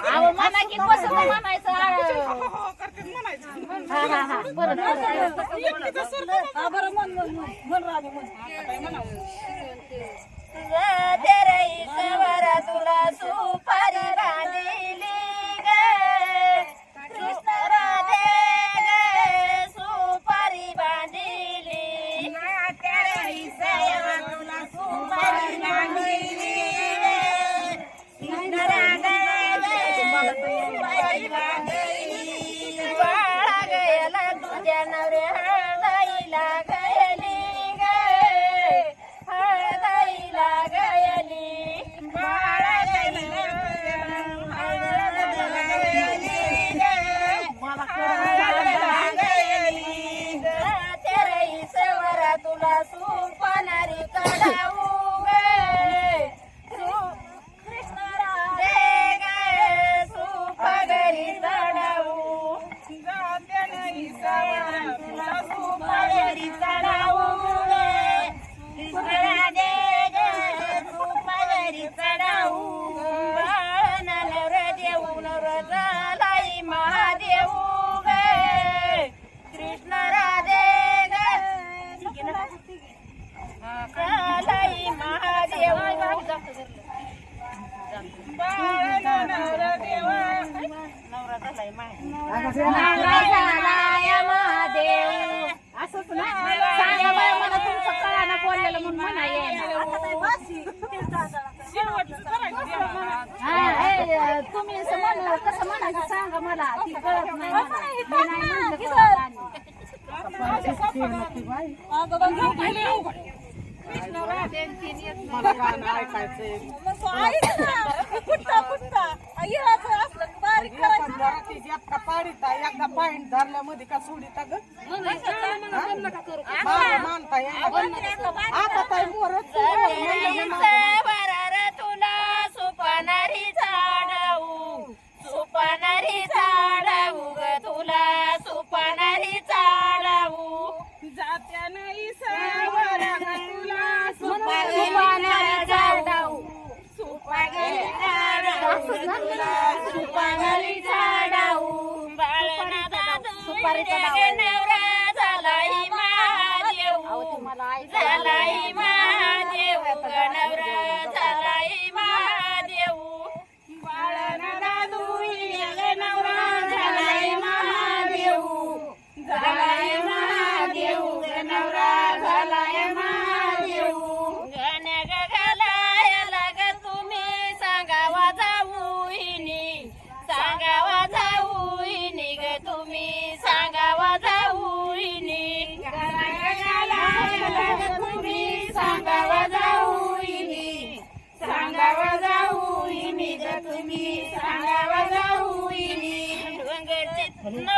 म्हणा की कसं म्हणायचं. हा हा हा बरं तुझं तेरे तुला सुख Hare तुम्ही असं कसं म्हणायचं सांगा मला ती धरल्यामध्ये का सोडीता ग मानता येईना. सुपारीचा डाऊ. सुपारीचा डाऊ. Hello. No.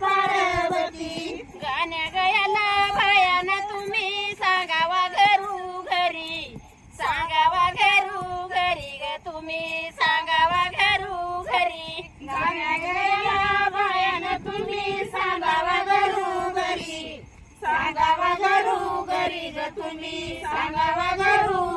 पार्वती गाण्या गयाला भयाना तुम्ही सांगावा घरू घरी. सांगावा घरू घरी ग तुम्ही सांगावा घरू घरी. गाण्या गयाला भयाना तुम्ही सांगावा घरू घरी. सांगावा घरू घरी ग तुम्ही सांगावा घरू घरी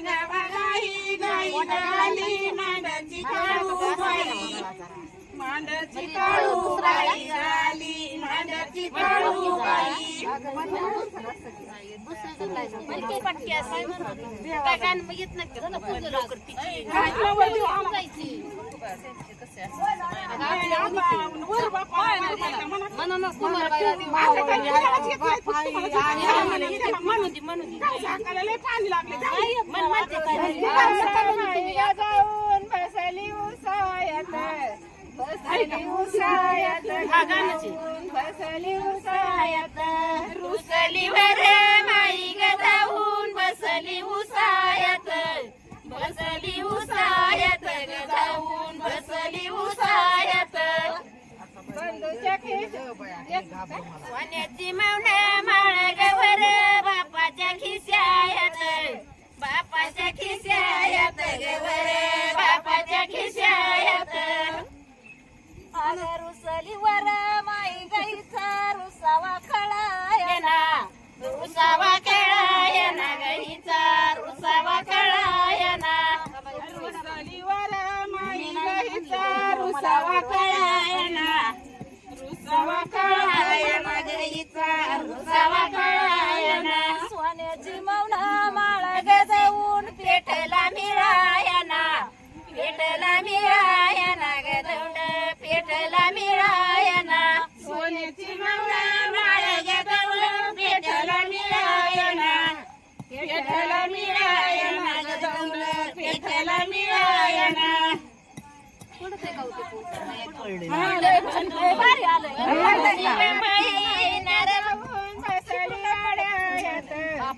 गाई गाली मांडाची काळू बाई मांडाची काळू बाई झाली मांडाची काळू बाई पटकी असं जाऊन बसली उसायात बसली उसायात बसली उसायात रुसली वर उसायात ग जाऊन बसली उसायात. बंधूच्या सोन्याची मौन माळ गवर बापाच्या खिशायात. बापाच्या खिशायात गवर बापाच्या खिशायात. रुसली वर माई गाईचा रुसावा पेटला मिळायना गदौड पेटला मिळायना सोन्याची मौना माळ गजवून पेटला मिळायना पेटला मिळायना गदौड पेटला मिळायना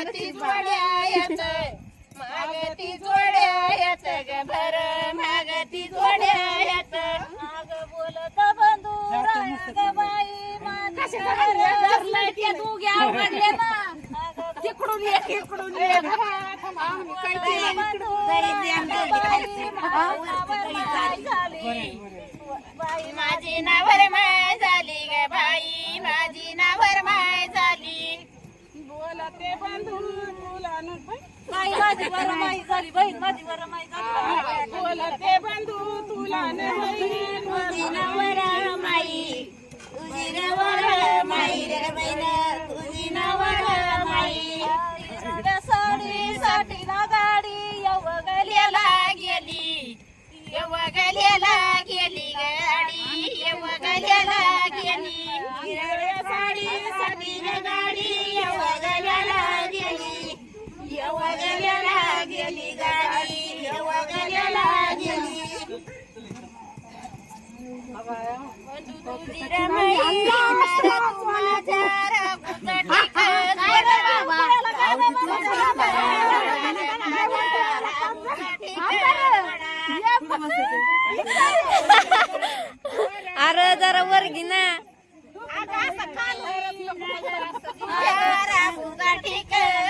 मागती जोड्यात मागती जोड्यात ग भर. मागती जोड्यात माग बोलत बंधू ग बाई. धरलं ते घ्या म्हणले ना. तिकडून आम्ही काय बाई माझी नावर माय झाली ग बाई. माझी नावर माय झाली बोलते बंधू मुलानं बाई. माझी बरं माई झाली बहीण माझी बरं माई झाली. बोलते बंधू तुला नाही नवर माई तुझी नवर माई रे बहिण तुझी नवर माई. गाडी गेली. ठिकाण अरे जरा वर घे ना. ठिकाण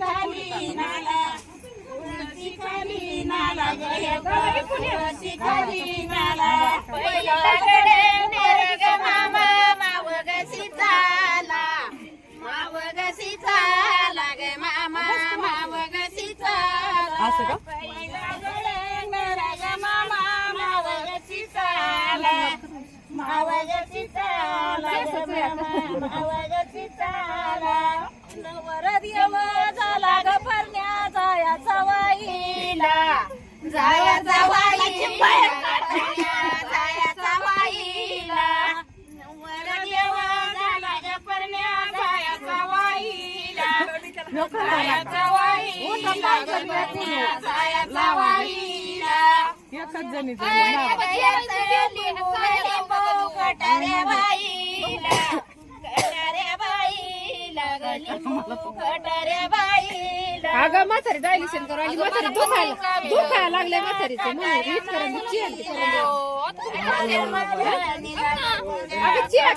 खाली नाला तुळसी खाली नाला तुळसी खाली नाला. पहिल्याकडे नेरग मामा मावग सीताला. मावग सीताला ग मामा मावग सीताला. पहिल्याकडे नेरग मामा मावग सीताला. मावग सीताला ग मामा मावग सीताला. नवरदेव झाला ग परण्या जायाचा वाईला जायाचा वाईला जायाचा वाईला वर देवा झाला ग परण्या जायाचा वाईला जायाचा वाईला जायाचा वाईला एकच जणी बाईला अगं म्हातारी डायलिशन करू आली म्हातारी दुखायला दुखायला लागले म्हातारीचं म्हणून. रीत करून दे, चिया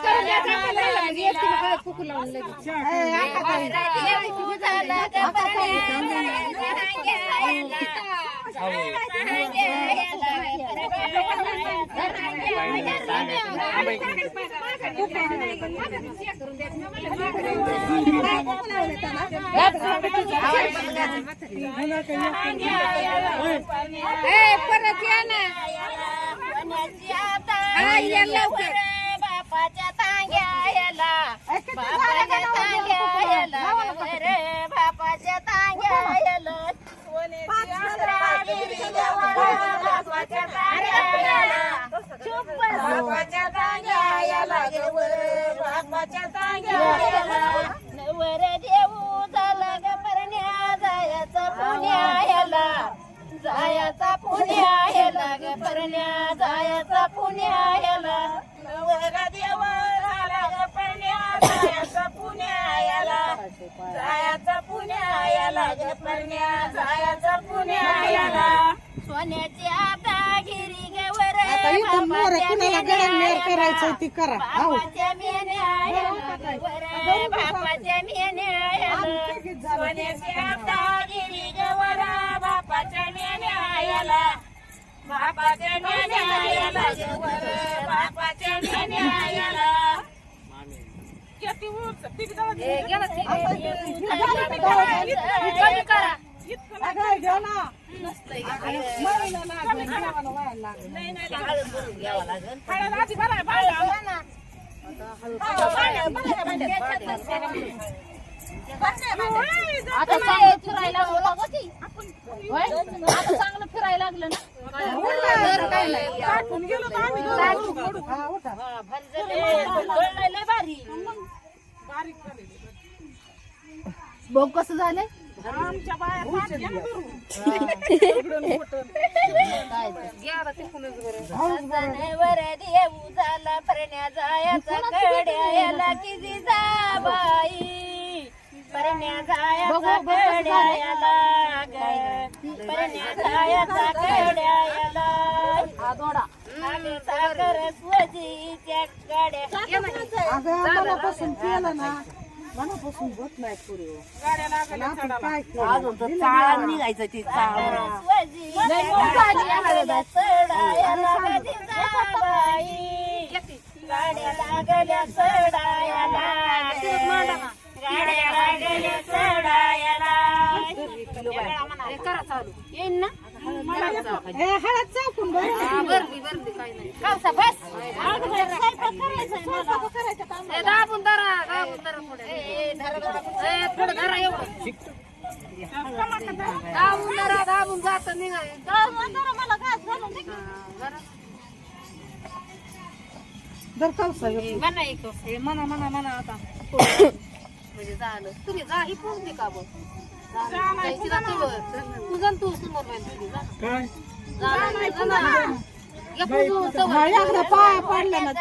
दे परत या ना बापाच्या तांग्याला बापाच्या तांग्याला बापाच्या तांग्याला बापाच्या तांग्याला बापाच्या तांग्याला बापाच्या तांग्याला वर देऊ झाला ग परण्या जायचा पुण्याला जायचा पुण्याला ग परण्या जायचा पुण्याला नवरा देव झाला ग परण्या जायचा पुण्याला जायचा पुण्याला ग परण्या जायचा पुण्याला सोन्याची आता गिरी ग वर. आता इथून मोर कुणाला गळ्यात मेर करायचं ती करा. बापाच्या मेन्याला ग वर. बापाच्या मेन्याला सोन्याची आता गिरी ग वर. बापाच्या मेन्याला बापाच्या वर बापाच्या मेन्याला अगं घ्या ना मरीला लागलं, जेवायला व्हायला लागलं. आता चांगलं फिरायला लागलं का ती? होय? आता चांगलं फिरायला लागलं ना? टाकून गेलो तर आम्ही दोघं. हा, उठा. लय भारी. बारीक झालेली. बघ कसं झालंय? आमच्या बाया पाठ्या धरून. वर देऊ झाला परण्या जायाचा कड्याला किती जाबाई परण्या जायाचा कड्याला परण्या जायाचा कड्याला हा स्वजीच्या कड्या अगं मनापासून केलं ना. मनापासून होत नाही? अजून तर चाळा निघायचं ती चाळ. लय लागल्या चढायला कधी जाबाई गाड्या चढायला येईन ना हळद चाकून दाबून धरा दाबून धरा पुढे थोडं धरा एवढं दाबून धरा दाबून जात मला घास घालून दर कौसा म्हणा म्हणा म्हणा आता म्हणजे झालं. तुम्ही जा ही पोहोच दे का बघ तू तू जा न तू समोर तुझी काय? पाया पडला ना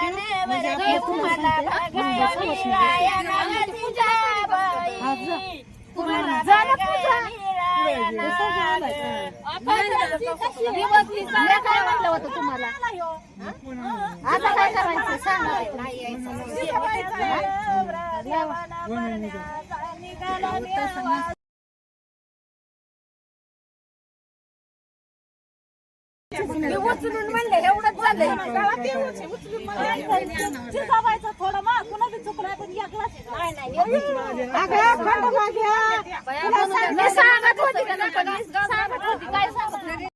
होतं तुम्हाला आता काय करायचं सांगा उचलून म्हणले थोडं मग. कुणा बी चुकलं पण या खंड मागे. मी सांगत. होती का नका गॅस, गॅस सांगत होती. काय